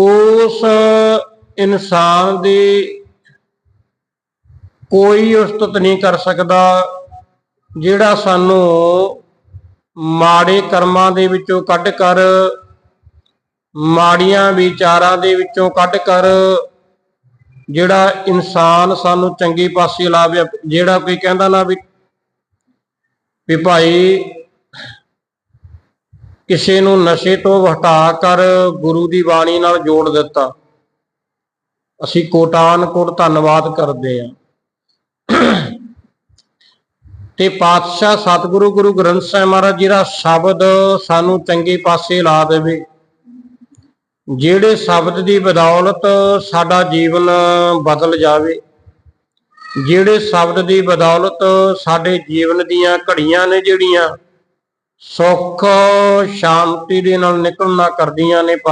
ਉਸ ਇਨਸਾਨ ਦੀ ਕੋਈ ਉਸਤਤ ਨਹੀਂ ਕਰ ਸਕਦਾ ਜਿਹੜਾ ਸਾਨੂੰ ਮਾੜੇ ਕਰਮਾਂ ਦੇ ਵਿੱਚੋਂ ਕੱਢ ਕਰ, ਮਾੜੀਆਂ ਵਿਚਾਰਾਂ ਦੇ ਵਿੱਚੋਂ ਕੱਢ ਕਰ ਜਿਹੜਾ ਇਨਸਾਨ ਸਾਨੂੰ ਚੰਗੇ ਪਾਸੇ ਲਾਵੇ, ਜਿਹੜਾ ਕੋਈ ਕਹਿੰਦਾ ਨਾ ਵੀ ਵੀ ਭਾਈ ਕਿਸੇ ਨੂੰ ਨਸ਼ੇ ਤੋਂ ਹਟਾ ਕਰ ਗੁਰੂ ਦੀ ਬਾਣੀ ਨਾਲ ਜੋੜ ਦਿੱਤਾ। ਅਸੀਂ ਕੋਟਾਨ ਕੋਟ ਧੰਨਵਾਦ ਕਰਦੇ ਹਾਂ। ਤੇ ਪਾਤਸ਼ਾਹ ਸਤਿਗੁਰੂ ਗੁਰੂ ਗ੍ਰੰਥ ਸਾਹਿਬ ਮਹਾਰਾਜ ਜੀ ਦਾ ਸ਼ਬਦ ਸਾਨੂੰ ਚੰਗੇ ਪਾਸੇ ਲਾ ਦੇਵੇ। ਜਿਹੜੇ ਸ਼ਬਦ ਦੀ ਬਦੌਲਤ ਸਾਡਾ ਜੀਵਨ ਬਦਲ ਜਾਵੇ, ਜਿਹੜੇ ਸ਼ਬਦ ਦੀ ਬਦੌਲਤ ਸਾਡੇ ਜੀਵਨ ਦੀਆਂ ਘੜੀਆਂ ਨੇ ਜਿਹੜੀਆਂ ਸੁੱਖ ਸ਼ਾਂਤੀ ਦੇ ਨਾਲ ਨਿਕਲਣਾ ਕਰਦੀਆਂ ਨੇ ਪਰ